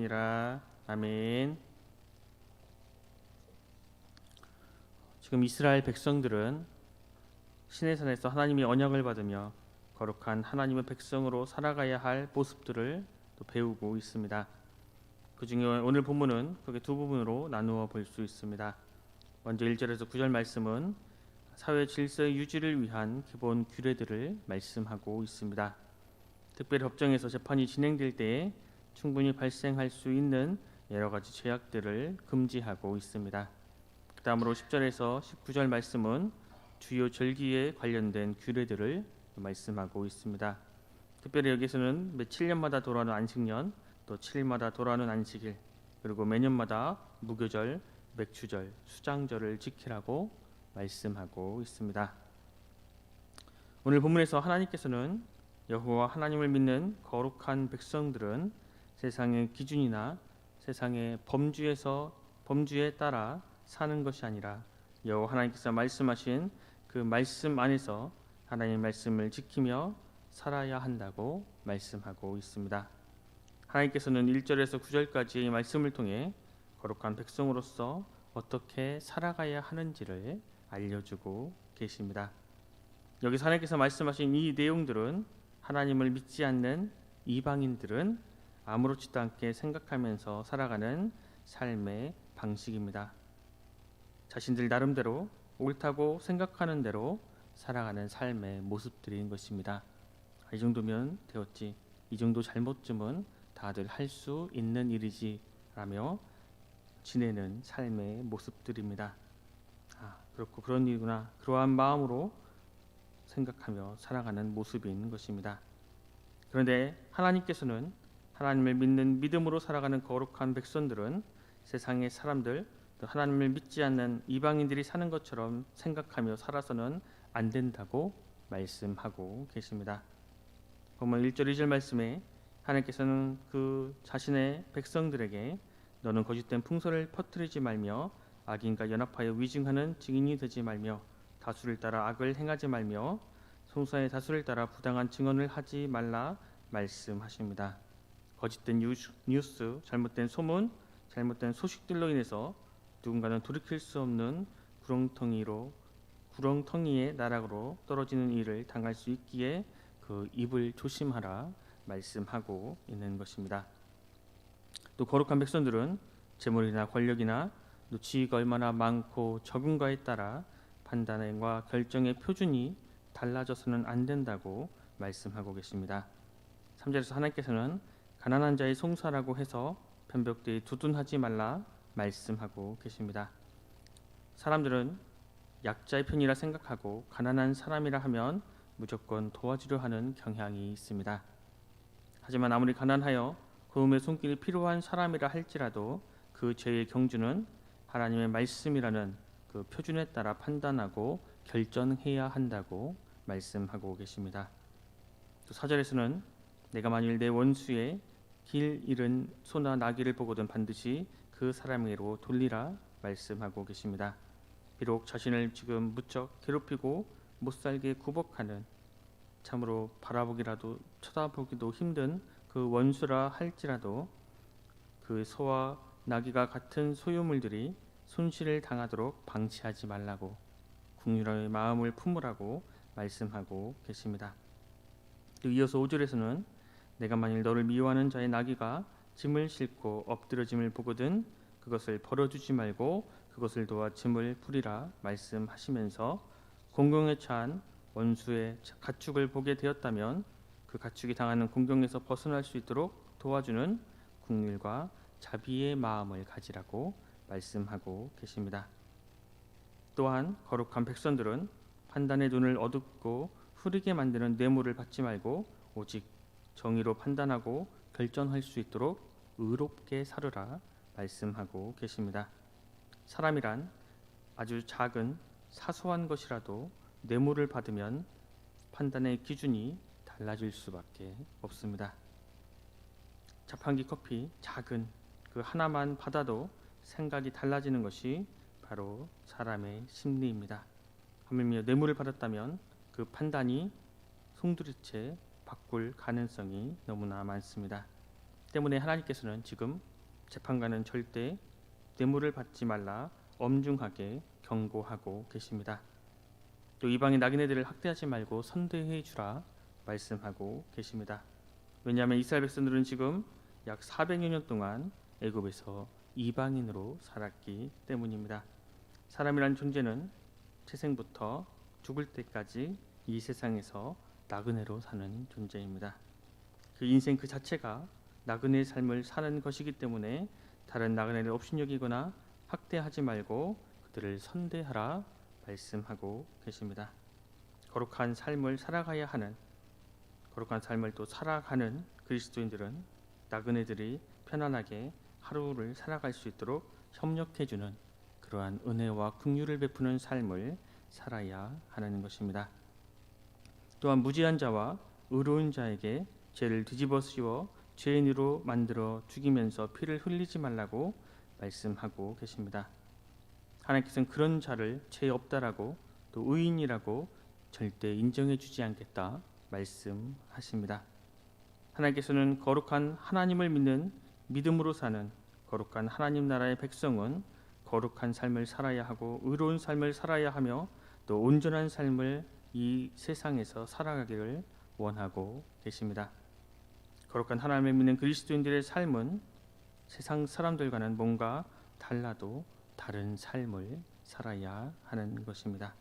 이라 아멘. 지금 이스라엘 백성들은 신의 산에서 하나님의 언약을 받으며 거룩한 하나님의 백성으로 살아가야 할 모습들을 또 배우고 있습니다. 그 중에 오늘 본문은 크게 두 부분으로 나누어 볼 수 있습니다. 먼저 1절에서 9절 말씀은 사회 질서 유지를 위한 기본 규례들을 말씀하고 있습니다. 특별히 법정에서 재판이 진행될 때에 충분히 발생할 수 있는 여러 가지 제약들을 금지하고 있습니다. 그다음으로 10절에서 19절 말씀은 주요 절기에 관련된 규례들을 말씀하고 있습니다. 특별히 여기서는 매 7년마다 돌아오는 안식년, 또 7일마다 돌아오는 안식일, 그리고 매년마다 무교절, 맥추절, 수장절을 지키라고 말씀하고 있습니다. 오늘 본문에서 하나님께서는 여호와 하나님을 믿는 거룩한 백성들은 세상의 기준이나 세상의 범주에서 범주에 따라 사는 것이 아니라 여호와 하나님께서 말씀하신 그 말씀 안에서 하나님의 말씀을 지키며 살아야 한다고 말씀하고 있습니다. 하나님께서는 1절에서 9절까지의 말씀을 통해 거룩한 백성으로서 어떻게 살아가야 하는지를 알려주고 계십니다. 여기서 하나님께서 말씀하신 이 내용들은 하나님을 믿지 않는 이방인들은 아무렇지도 않게 생각하면서 살아가는 삶의 방식입니다. 자신들 나름대로 옳다고 생각하는 대로 살아가는 삶의 모습들인 것입니다. 이 정도면 되었지. 이 정도 잘못쯤은 다들 할 수 있는 일이지 라며 지내는 삶의 모습들입니다. 아, 그렇고 그런 일이구나. 그러한 마음으로 생각하며 살아가는 모습인 것입니다. 그런데 하나님께서는 하나님을 믿는 믿음으로 살아가는 거룩한 백성들은 세상의 사람들 또 하나님을 믿지 않는 이방인들이 사는 것처럼 생각하며 살아서는 안 된다고 말씀하고 계십니다. 보면 1절 2절 말씀에 하나님께서는 그 자신의 백성들에게 너는 거짓된 풍설을 퍼뜨리지 말며 악인과 연합하여 위증하는 증인이 되지 말며 다수를 따라 악을 행하지 말며 송사의 다수를 따라 부당한 증언을 하지 말라 말씀하십니다. 거짓된 뉴스, 잘못된 소문, 잘못된 소식들로 인해서 누군가는 돌이킬 수 없는 구렁텅이로 구렁텅이의 나락으로 떨어지는 일을 당할 수 있기에 그 입을 조심하라 말씀하고 있는 것입니다. 또 거룩한 백성들은 재물이나 권력이나 지위가 얼마나 많고 적은가에 따라 판단과 결정의 표준이 달라져서는 안 된다고 말씀하고 계십니다. 3절에서 하나님께서는 가난한 자의 송사라고 해서 편벽되이 두둔하지 말라 말씀하고 계십니다. 사람들은 약자의 편이라 생각하고 가난한 사람이라 하면 무조건 도와주려 하는 경향이 있습니다. 하지만 아무리 가난하여 도움의 손길이 필요한 사람이라 할지라도 그 죄의 경주는 하나님의 말씀이라는 그 표준에 따라 판단하고 결정해야 한다고 말씀하고 계십니다. 또 사절에서는 내가 만일 내 원수의 길 잃은 소나 나귀를 보거든 반드시 그 사람에게로 돌리라 말씀하고 계십니다. 비록 자신을 지금 무척 괴롭히고 못 살게 구복하는 참으로 바라보기라도 쳐다보기도 힘든 그 원수라 할지라도 그 소와 나귀가 같은 소유물들이 손실을 당하도록 방치하지 말라고 국률의 마음을 품으라고 말씀하고 계십니다. 또 이어서 5절에서는 내가 만일 너를 미워하는 자의 나귀가 짐을 싣고 엎드려 짐을 보거든 그것을 벌어주지 말고 그것을 도와 짐을 풀이라 말씀하시면서 공경에 처한 원수의 가축을 보게 되었다면 그 가축이 당하는 공경에서 벗어날 수 있도록 도와주는 국률과 자비의 마음을 가지라고 말씀하고 계십니다. 또한 거룩한 백성들은 판단의 눈을 어둡고 흐리게 만드는 뇌물을 받지 말고 오직 정의로 판단하고 결정할 수 있도록 의롭게 살으라 말씀하고 계십니다. 사람이란 아주 작은 사소한 것이라도 뇌물을 받으면 판단의 기준이 달라질 수밖에 없습니다. 자판기 커피 작은 그 하나만 받아도 생각이 달라지는 것이 바로 사람의 심리입니다. 하물며 뇌물을 받았다면 그 판단이 송두리째 바꿀 가능성이 너무나 많습니다. 때문에 하나님께서는 지금 재판관은 절대 뇌물을 받지 말라 엄중하게 경고하고 계십니다. 또 이방의 낙인애들을 학대하지 말고 선대해 주라 말씀하고 계십니다. 왜냐하면 이스라엘 백성들은 지금 약 400여 년 동안 애굽에서 이방인으로 살았기 때문입니다. 사람이란 존재는 태생부터 죽을 때까지 이 세상에서 나그네로 사는 존재입니다. 그 인생 그 자체가 나그네의 삶을 사는 것이기 때문에 다른 나그네를 업신여기거나 학대하지 말고 그들을 선대하라 말씀하고 계십니다. 거룩한 삶을 살아가야 하는 거룩한 삶을 또 살아가는 그리스도인들은 나그네들이 편안하게 하루를 살아갈 수 있도록 협력해 주는 그러한 은혜와 긍휼을 베푸는 삶을 살아야 하는 것입니다. 또한 무지한 자와 의로운 자에게 죄를 뒤집어 씌워 죄인으로 만들어 죽이면서 피를 흘리지 말라고 말씀하고 계십니다. 하나님께서는 그런 자를 죄 없다라고 또 의인이라고 절대 인정해 주지 않겠다 말씀하십니다. 하나님께서는 거룩한 하나님을 믿는 믿음으로 사는 거룩한 하나님 나라의 백성은 거룩한 삶을 살아야 하고 의로운 삶을 살아야 하며 또 온전한 삶을 이 세상에서 살아가기를 원하고 계십니다. 거룩한 하나님을 믿는 그리스도인들의 삶은 세상 사람들과는 뭔가 달라도 다른 삶을 살아야 하는 것입니다.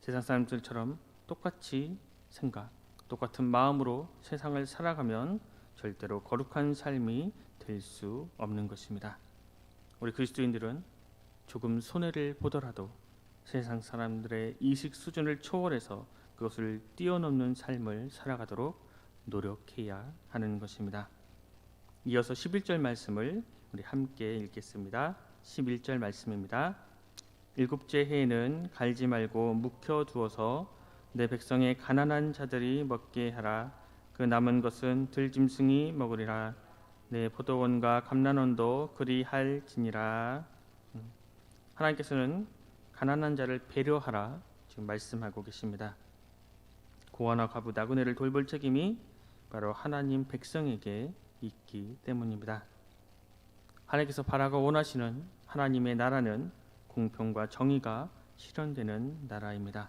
세상 사람들처럼 똑같이 생각, 똑같은 마음으로 세상을 살아가면 절대로 거룩한 삶이 될 수 없는 것입니다. 우리 그리스도인들은 조금 손해를 보더라도 세상 사람들의 이식 수준을 초월해서 그것을 뛰어넘는 삶을 살아가도록 노력해야 하는 것입니다. 이어서 11절 말씀을 우리 함께 읽겠습니다. 11절 말씀입니다. 일곱째 해에는 갈지 말고 묵혀 두어서 내 백성의 가난한 자들이 먹게 하라. 그 남은 것은 들짐승이 먹으리라. 내 포도원과 감난원도 그리할지니라. 음. 하나님께서는 가난한 자를 배려하라 지금 말씀하고 계십니다. 고아나 과부 나그네를 돌볼 책임이 바로 하나님 백성에게 있기 때문입니다. 하나님께서 바라고 원하시는 하나님의 나라는 공평과 정의가 실현되는 나라입니다.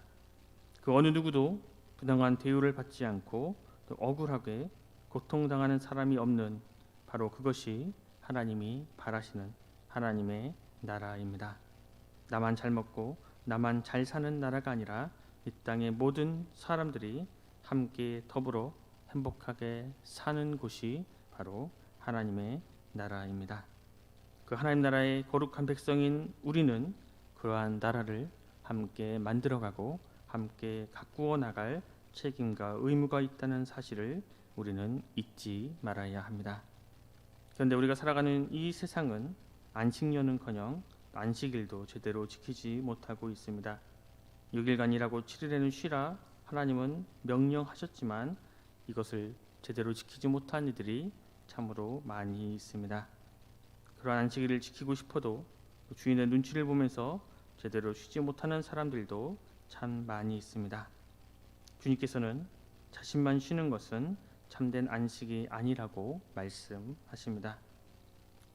그 어느 누구도 부당한 대우를 받지 않고 또 억울하게 고통당하는 사람이 없는 바로 그것이 하나님이 바라시는 하나님의 나라입니다. 나만 잘 먹고 나만 잘 사는 나라가 아니라 이 땅의 모든 사람들이 함께 더불어 행복하게 사는 곳이 바로 하나님의 나라입니다. 그 하나님 나라의 거룩한 백성인 우리는 그러한 나라를 함께 만들어가고 함께 가꾸어 나갈 책임과 의무가 있다는 사실을 우리는 잊지 말아야 합니다. 그런데 우리가 살아가는 이 세상은 안식년은커녕 안식일도 제대로 지키지 못하고 있습니다. 6일간이라고 7일에는 쉬라 하나님은 명령하셨지만 이것을 제대로 지키지 못한 이들이 참으로 많이 있습니다. 그러한 안식일을 지키고 싶어도 주인의 눈치를 보면서 제대로 쉬지 못하는 사람들도 참 많이 있습니다. 주님께서는 자신만 쉬는 것은 참된 안식이 아니라고 말씀하십니다.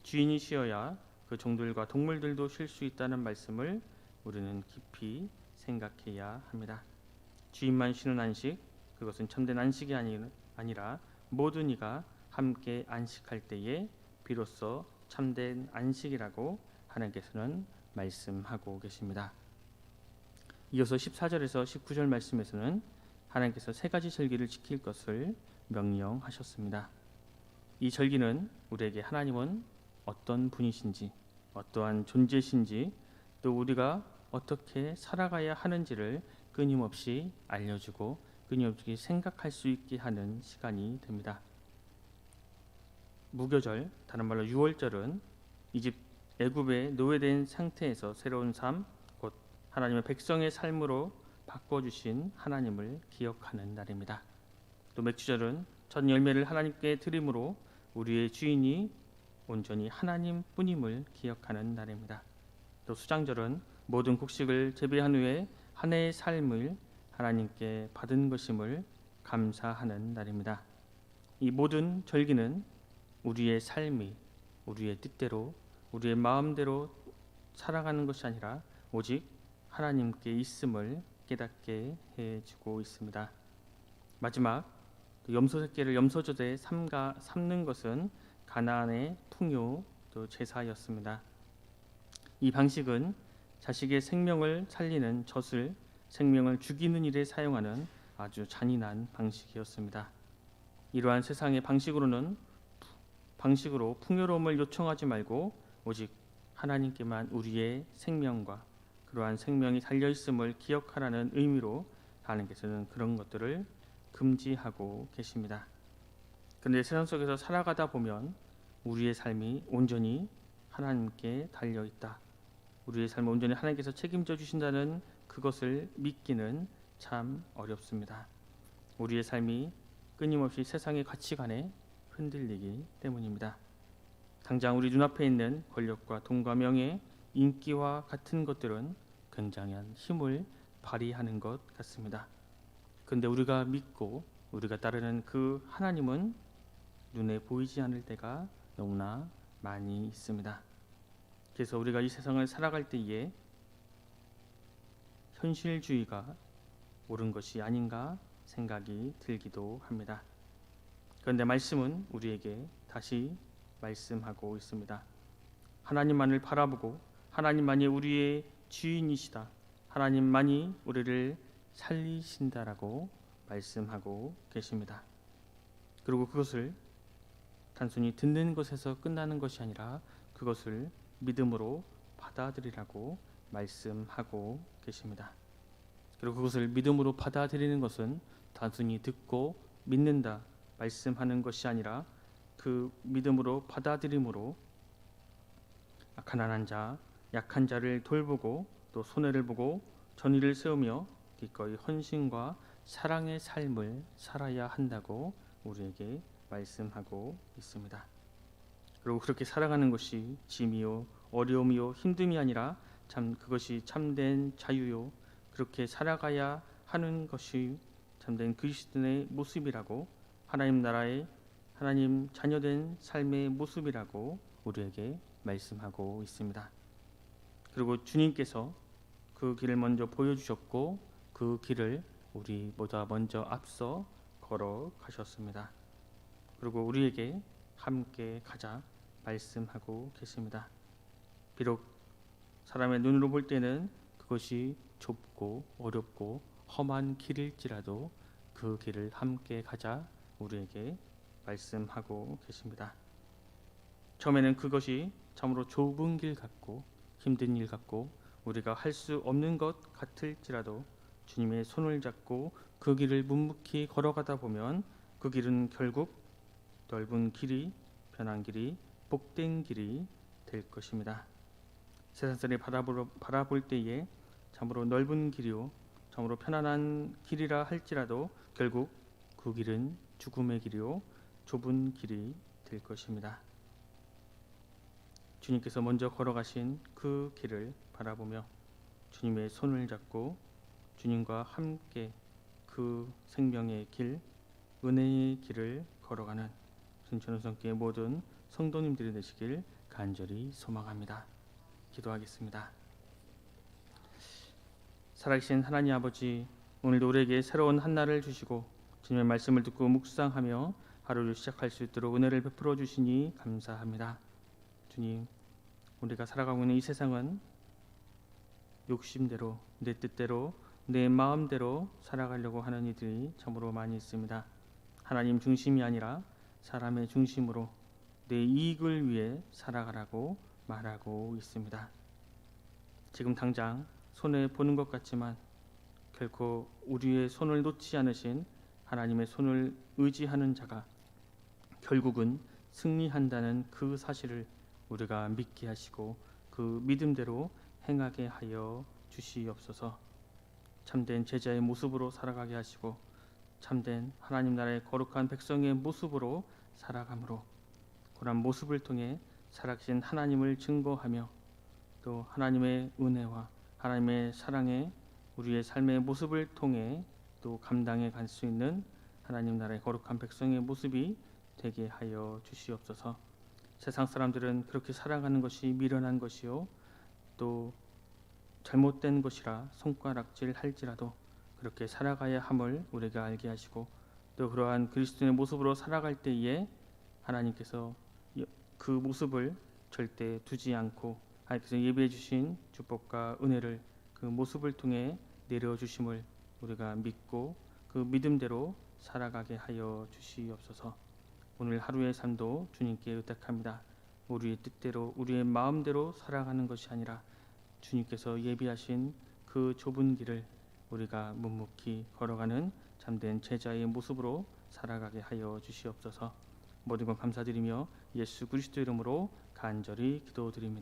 주인이 쉬어야 그 종들과 동물들도 쉴 수 있다는 말씀을 우리는 깊이 생각해야 합니다. 주인만 쉬는 안식 그것은 참된 안식이 아니, 아니라 모든 이가 함께 안식할 때에 비로소 참된 안식이라고 하나님께서는 말씀하고 계십니다. 이어서 14절에서 19절 말씀에서는 하나님께서 세 가지 절기를 지킬 것을 명령하셨습니다. 이 절기는 우리에게 하나님은 어떤 분이신지, 어떠한 존재신지, 또 우리가 어떻게 살아가야 하는지를 끊임없이 알려주고 끊임없이 생각할 수 있게 하는 시간이 됩니다. 무교절, 다른 말로 6월절은 이집 애굽의 노예된 상태에서 새로운 삶, 곧 하나님의 백성의 삶으로 바꿔주신 하나님을 기억하는 날입니다. 또 맥주절은 첫 열매를 하나님께 드림으로 우리의 주인이 온전히 하나님 뿐임을 기억하는 날입니다. 또 수장절은 모든 곡식을 재배한 후에 한 해의 삶을 하나님께 받은 것임을 감사하는 날입니다. 이 모든 절기는 우리의 삶이 우리의 뜻대로 우리의 마음대로 살아가는 것이 아니라 오직 하나님께 있음을 깨닫게 해주고 있습니다. 마지막 또 염소 새끼를 염소저대에 삼가 삼는 것은 가나안의 풍요 또 제사였습니다. 이 방식은 자식의 생명을 살리는 젖을 생명을 죽이는 일에 사용하는 아주 잔인한 방식이었습니다. 이러한 세상의 방식으로는 방식으로 풍요로움을 요청하지 말고 오직 하나님께만 우리의 생명과 그러한 생명이 달려 있음을 기억하라는 의미로 하나님께서는 그런 것들을 금지하고 계십니다. 그런데 세상 속에서 살아가다 보면 우리의 삶이 온전히 하나님께 달려 있다. 우리의 삶을 온전히 하나님께서 책임져 주신다는 그것을 믿기는 참 어렵습니다. 우리의 삶이 끊임없이 세상의 가치관에 흔들리기 때문입니다. 당장 우리 눈앞에 있는 권력과 돈과 명예, 인기와 같은 것들은 굉장한 힘을 발휘하는 것 같습니다. 근데 우리가 믿고 우리가 따르는 그 하나님은 눈에 보이지 않을 때가 너무나 많이 있습니다. 그래서 우리가 이 세상을 살아갈 때에 현실주의가 옳은 것이 아닌가 생각이 들기도 합니다. 그런데 말씀은 우리에게 다시 말씀하고 있습니다. 하나님만을 바라보고 하나님만이 우리의 주인이시다. 하나님만이 우리를 살리신다라고 말씀하고 계십니다. 그리고 그것을 단순히 듣는 것에서 끝나는 것이 아니라 그것을 믿음으로 받아들이라고 말씀하고 계십니다. 그리고 그것을 믿음으로 받아들이는 것은 단순히 듣고 믿는다 말씀하는 것이 아니라 그 믿음으로 받아들임으로 가난한 자, 약한 자를 돌보고 또 손해를 보고 전의를 세우며 기꺼이 헌신과 사랑의 삶을 살아야 한다고 우리에게 말씀하고 있습니다. 그리고 그렇게 살아가는 것이 짐이요 어려움이요 힘듦이 아니라 참 그것이 참된 자유요 그렇게 살아가야 하는 것이 참된 그리스도의 모습이라고 하나님 나라의 하나님 자녀된 삶의 모습이라고 우리에게 말씀하고 있습니다. 그리고 주님께서 그 길을 먼저 보여주셨고 그 길을 우리 보다 먼저 앞서 걸어가셨습니다. 그리고 우리에게 함께 가자 말씀하고 계십니다. 비록 사람의 눈으로 볼 때는 그것이 좁고 어렵고 험한 길일지라도 그 길을 함께 가자 우리에게 말씀하고 계십니다. 처음에는 그것이 참으로 좁은 길 같고 힘든 일 같고 우리가 할 수 없는 것 같을지라도 주님의 손을 잡고 그 길을 묵묵히 걸어가다 보면 그 길은 결국 넓은 길이 편한 길이 복된 길이 될 것입니다. 세상살이 바라볼, 바라볼 때에 참으로 넓은 길이요 참으로 편안한 길이라 할지라도 결국 그 길은 죽음의 길이요 좁은 길이 될 것입니다. 주님께서 먼저 걸어가신 그 길을 바라보며 주님의 손을 잡고 주님과 함께 그 생명의 길, 은혜의 길을 걸어가는 순천우성교회 모든 성도님들이 되시길 간절히 소망합니다. 기도하겠습니다. 살아계신 하나님 아버지, 오늘도 우리에게 새로운 한날을 주시고 주님의 말씀을 듣고 묵상하며 하루를 시작할 수 있도록 은혜를 베풀어 주시니 감사합니다. 주님, 우리가 살아가고 있는 이 세상은 욕심대로 내 뜻대로 내 마음대로 살아가려고 하는 이들이 참으로 많이 있습니다. 하나님 중심이 아니라 사람의 중심으로 내 이익을 위해 살아가라고 말하고 있습니다. 지금 당장 손에 보는 것 같지만 결코 우리의 손을 놓지 않으신 하나님의 손을 의지하는 자가 결국은 승리한다는 그 사실을 우리가 믿게 하시고 그 믿음대로 행하게 하여 주시옵소서. 참된 제자의 모습으로 살아가게 하시고 참된 하나님 나라의 거룩한 백성의 모습으로 살아감으로 그런 모습을 통해 살아계신 하나님을 증거하며 또 하나님의 은혜와 하나님의 사랑에 우리의 삶의 모습을 통해 또 감당해 갈 수 있는 하나님 나라의 거룩한 백성의 모습이 되게 하여 주시옵소서. 세상 사람들은 그렇게 살아가는 것이 미련한 것이요 또 잘못된 것이라 손가락질 할지라도 그렇게 살아가야 함을 우리가 알게 하시고 또 그러한 그리스도의 모습으로 살아갈 때에 하나님께서 여- 그 모습을 절대 두지 않고 하나님께서 예비해 주신 축복과 은혜를 그 모습을 통해 내려 주심을 우리가 믿고 그 믿음대로 살아가게 하여 주시옵소서. 오늘 하루의 삶도 주님께 의탁합니다. 우리의 뜻대로 우리의 마음대로 살아가는 것이 아니라 주님께서 예비하신 그 좁은 길을 우리가 묵묵히 걸어가는 참된 제자의 모습으로 살아가게 하여 주시옵소서. 모든 것 감사드리며 예수 그리스도 이름으로 간절히 기도드립니다.